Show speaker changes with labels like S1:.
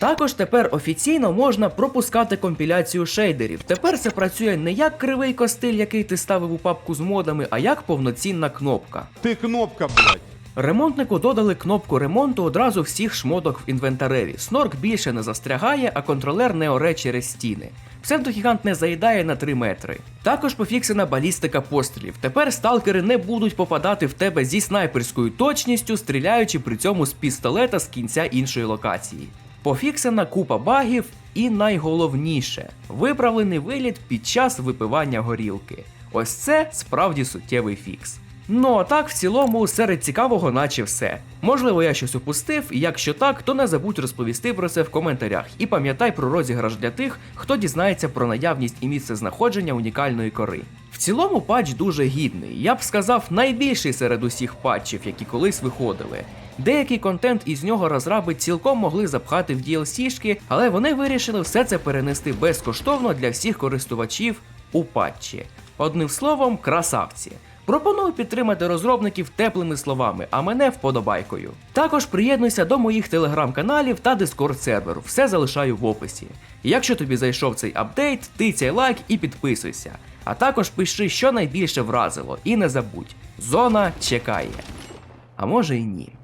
S1: Також тепер офіційно можна пропускати компіляцію шейдерів. Тепер це працює не як кривий костиль, який ти ставив у папку з модами, а як повноцінна кнопка.
S2: Ти кнопка, блядь.
S1: Ремонтнику додали кнопку ремонту одразу всіх шмоток в інвентареві. Снорк більше не застрягає, а контролер не оре через стіни. Псевдогігант не заїдає на 3 метри. Також пофіксена балістика пострілів. Тепер сталкери не будуть попадати в тебе зі снайперською точністю, стріляючи при цьому з пістолета з кінця іншої локації. Пофіксена купа багів і найголовніше виправлений виліт під час випивання горілки. Ось це справді суттєвий фікс. Ну а так, в цілому, серед цікавого, наче все. Можливо, я щось упустив, і якщо так, то не забудь розповісти про це в коментарях. І пам'ятай про розіграш для тих, хто дізнається про наявність і місце знаходження унікальної кори. В цілому патч дуже гідний, я б сказав, найбільший серед усіх патчів, які колись виходили. Деякий контент із нього розраби цілком могли запхати в DLC-шки, але вони вирішили все це перенести безкоштовно для всіх користувачів у патчі. Одним словом, красавці. Пропоную підтримати розробників теплими словами, а мене вподобайкою. Також приєднуйся до моїх телеграм-каналів та дискорд серверу, все залишаю в описі. Якщо тобі зайшов цей апдейт, тицяй лайк і підписуйся. А також пиши, що найбільше вразило, і не забудь, зона чекає. А може і ні.